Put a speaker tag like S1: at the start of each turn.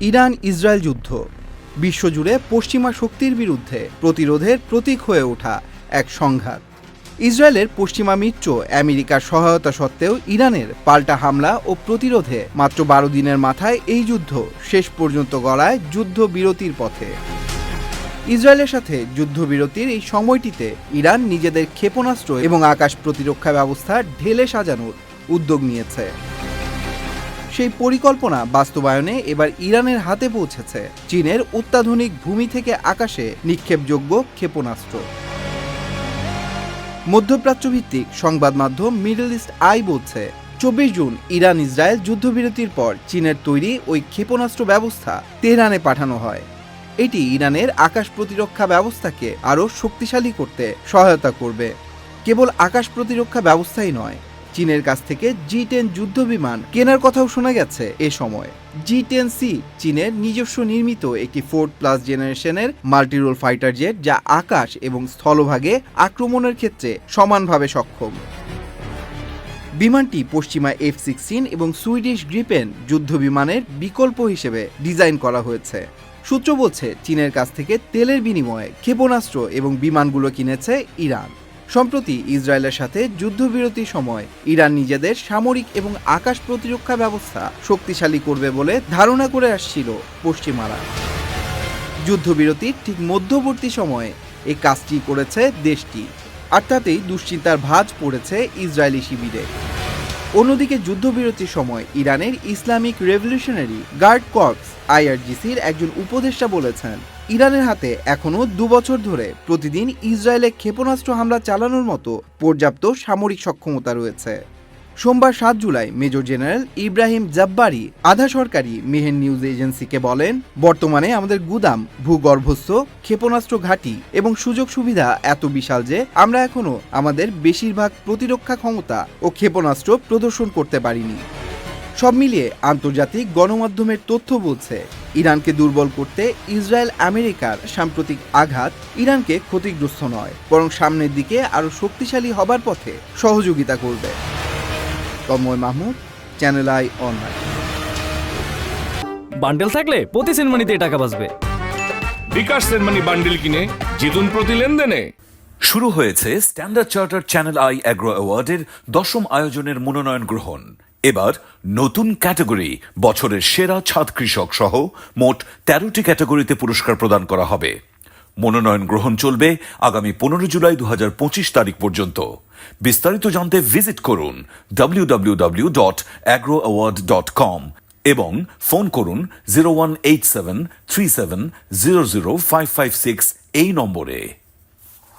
S1: Iran Israel যুদ্ধ। বিশ্বজুড়ে পশ্চিমা শক্তির বিরুদ্ধে প্রতিরোধের প্রতীক হয়ে ওঠা এক সংঘাত। ইসরায়েলের পশ্চিমা মিত্র আমেরিকার সহায়তা সত্ত্বেও ইরানের পাল্টা হামলা ও প্রতিরোধে মাত্র বারো দিনের মাথায় এই যুদ্ধ শেষ পর্যন্ত গড়ায় যুদ্ধ বিরতির পথে। ইসরায়েলের সাথে যুদ্ধবিরতির এই সময়টিতে ইরান নিজেদের ক্ষেপণাস্ত্র এবং আকাশ প্রতিরক্ষা ব্যবস্থা ঢেলে সাজানোর উদ্যোগ নিয়েছে। সেই পরিকল্পনা বাস্তবায়নে এবার ইরানের হাতে পৌঁছেছে। চীনের অত্যাধুনিক ভূমি থেকে আকাশে নিক্ষেপযোগ্য ক্ষেপণাস্ত্র। মধ্যপ্রাচ্যভিত্তিক সংবাদ মাধ্যম মিডল ইস্ট আই বলছে, চব্বিশ জুন ইরান ইসরায়েল যুদ্ধবিরতির পর চীনের তৈরি ওই ক্ষেপণাস্ত্র ব্যবস্থা তেহরানে পাঠানো হয়। এটি ইরানের আকাশ প্রতিরক্ষা ব্যবস্থাকে আরও শক্তিশালী করতে সহায়তা করবে। কেবল আকাশ প্রতিরক্ষা ব্যবস্থাই নয় চীনের কাছ থেকে জি টেন যুদ্ধ বিমান কেনার কথাও শোনা গেছে এ সময়। জি টেন সি চীনের নিজস্ব নির্মিত একটি ফোর্থ প্লাস জেনারেশনের মাল্টিরোল ফাইটার জেট যা আকাশ এবং স্থলভাগে আক্রমণের ক্ষেত্রে সমানভাবে সক্ষম। বিমানটি পশ্চিমা এফ সিক্সটিন এবং সুইডিশ গ্রিপেন যুদ্ধ বিমানের বিকল্প হিসেবে ডিজাইন করা হয়েছে। সূত্র বলছে, চীনের কাছ থেকে তেলের বিনিময়ে ক্ষেপণাস্ত্র এবং বিমানগুলো কিনেছে ইরান। সম্প্রতি ইসরায়েলের সাথে যুদ্ধবিরতি সময়, ইরান নিজেদের সামরিক এবং আকাশ প্রতিরক্ষা ব্যবস্থা শক্তিশালী করবে বলে ধারণা করে আসছিল পশ্চিমারা। যুদ্ধবিরতির ঠিক মধ্যবর্তী সময়ে এই কাজটি করেছে দেশটি, আর তাতেই দুশ্চিন্তার ভাঁজ পড়েছে ইসরায়েলি শিবিরে। অন্যদিকে যুদ্ধবিরতির সময় ইরানের ইসলামিক রেভলিউশনারি গার্ড কর্পস, আইআরজিসির একজন উপদেষ্টা বলেছেন ইরানের হাতে এখনও দুবছর ধরে প্রতিদিন ইসরায়েলে ক্ষেপণাস্ত্র হামলা চালানোর মতো পর্যাপ্ত সামরিক সক্ষমতা রয়েছে। সোমবার সাত July major general Ibrahim Jabbari আধা সরকারি মেহেন নিউজ এজেন্সিকে বলেন, বর্তমানে আমাদের গুদাম, ভূগর্ভস্থ, ক্ষেপণাস্ত্র ঘাঁটি এবং সুযোগ সুবিধা এত বিশাল যে আমরা এখনও আমাদের বেশিরভাগ প্রতিরক্ষা ক্ষমতা ও ক্ষেপণাস্ত্র প্রদর্শন করতে পারিনি। সব মিলিয়ে আন্তর্জাতিক গণমাধ্যমের তথ্য বলছে ইরানকে দুর্বল করতে ইসরায়েল আমেরিকার সাম্প্রতিক আঘাত ইরানকে ক্ষতিগ্রস্ত নয় বরং সামনের দিকে আরও শক্তিশালী হবার পথে সহযোগিতা করবে। Tanmoy Mahmud channel I online
S2: bundle থাকলে প্রতি সেনমানিতে টাকা বাঁচবে।
S3: বিকাশ সেনমানি বান্ডিল কিনে জিতুন প্রতি লেনদেনে।
S4: শুরু হয়েছে standard charter channel I agro অ্যাওয়ার্ডের দশম আয়োজনের মনোনয়ন গ্রহণ। এবার নতুন ক্যাটাগরি, বছরের সেরা ছাদ কৃষক সহ মোট তেরোটি ক্যাটাগরিতে পুরস্কার প্রদান করা হবে। মনোনয়ন গ্রহণ চলবে আগামী পনেরো জুলাই দু হাজার পঁচিশ তারিখ পর্যন্ত। বিস্তারিত জানতে ভিজিট করুন www.agroaward.com dot agro award dot com এবং ফোন করুন zero one eight seven three seven zero zero five five six এই নম্বরে।